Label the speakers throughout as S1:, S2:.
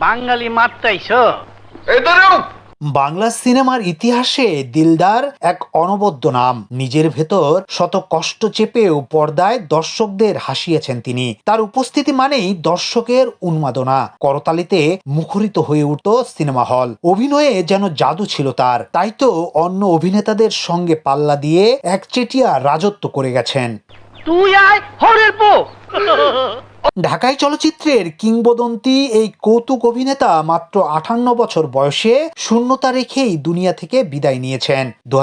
S1: বাঙালি মারতাইছ
S2: বাংলা সিনেমার ইতিহাসে দিলদার এক অনবদ্য নাম। নিজের ভেতর শত কষ্ট চেপেও পর্দায় দর্শকদের হাসিয়েছেন তিনি। তার উপস্থিতি মানেই দর্শকের উন্মাদনা। করতালিতে মুখরিত হয়ে উঠত সিনেমা হল। অভিনয়ে যেন জাদু ছিল তার। তাই তো অন্য অভিনেতাদের সঙ্গে পাল্লা দিয়ে একচেটিয়া রাজত্ব করে গেছেন।
S1: তুই আয় হরের
S2: ঢাকাই চলচ্চিত্রের কিংবদন্তি এই কৌতুক অভিনেতা মাত্র আঠান্ন বছর বয়সে শূন্যতা রেখেই দুনিয়া থেকে বিদায় নিয়েছেন। দু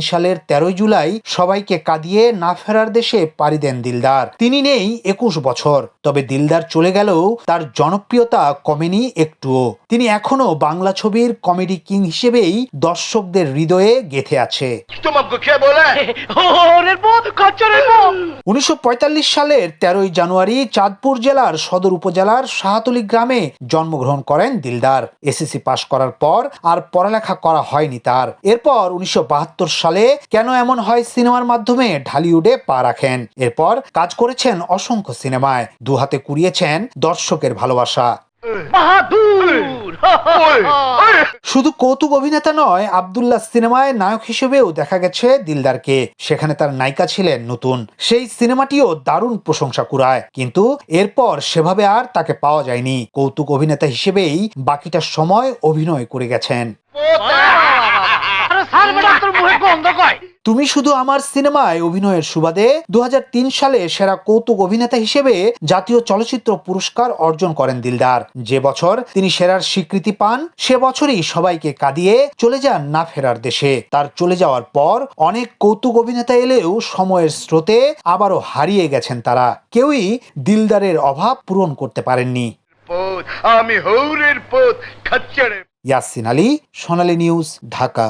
S2: সালের তেরোই জুলাই সবাইকে কাঁদিয়ে না ফেরার দেশে পাড়ি দেন দিলদার। তিনি নেই একুশ বছর। তবে দিলদার চলে গেলেও তার জনপ্রিয়তা কমেনি একটুও। তিনি এখনও বাংলা ছবির কমেডি কিং হিসেবেই দর্শকদের হৃদয়ে গেথে আছে। উনিশশো সালের তেরোই জানুয়ারি চাঁদপুর জেলার সদর উপজেলার শাহাতলি গ্রামে জন্মগ্রহণ করেন দিলদার। এসএসসি পাশ করার পর আর পড়ালেখা করা হয়নি তার। এরপর উনিশশো বাহাত্তর সালে কেন এমন হয় সিনেমার মাধ্যমে ঢালিউডে পা রাখেন। এরপর কাজ করেছেন অসংখ্য সিনেমায়। দুহাতে কুড়িয়েছেন দর্শকের ভালোবাসা। শুধু কৌতুক অভিনেতা নয় আবদুল্লাহ সিনেমায় নায়ক হিসেবেও দেখা গেছে দিলদারকে। সেখানে তার নায়িকা ছিলেন নতুন। সেই সিনেমাটিও দারুণ প্রশংসা কুড়ায়। কিন্তু এরপর সেভাবে আর তাকে পাওয়া যায়নি। কৌতুক অভিনেতা হিসেবেই বাকিটা সময় অভিনয় করে গেছেন।
S1: গন্ধ কয়
S2: তুমি শুধু আমার সিনেমায় অভিনয়ের সুবাদে দু হাজার তিন সালে সেরা কৌতুক অভিনেতা হিসেবে জাতীয় চলচ্চিত্র পুরস্কার অর্জন করেন দিলদার। যে বছর তিনি সেরার স্বীকৃতি পান সে বছরই সবাইকে কাঁদিয়ে চলে যান না ফেরার দেশে। তার চলে যাওয়ার পর অনেক কৌতুক অভিনেতা এলেও সময়ের স্রোতে আবারও হারিয়ে গেছেন তারা। কেউই দিলদারের অভাব পূরণ করতে পারেননি।
S3: আমি হৌরের পোত খচ্চরের
S2: ইয়াসিন আলী সোনালী নিউজ ঢাকা।